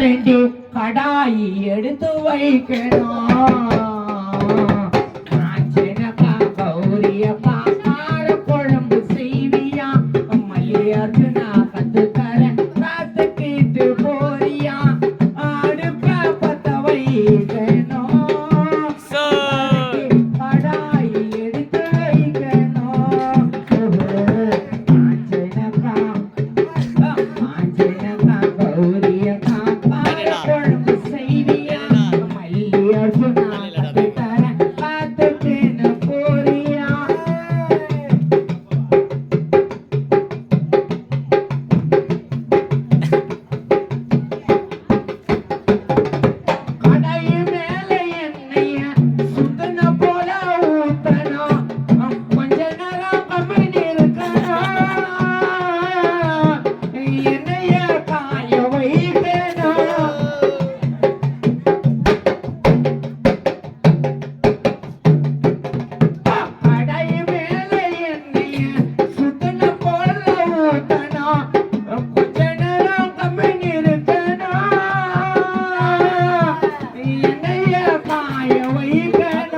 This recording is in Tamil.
ரெண்டு கடாயி எடுத்து வைக்கணும். Gerçekten. কেন